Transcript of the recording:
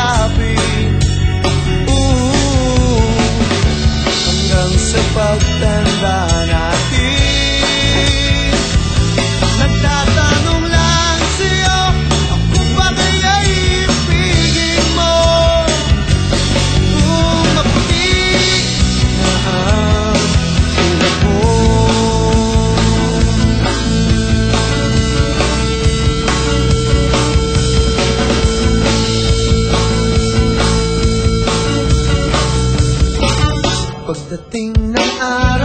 sinasabi Ooh, hanggang sa pagtanda. Pagdating ng araw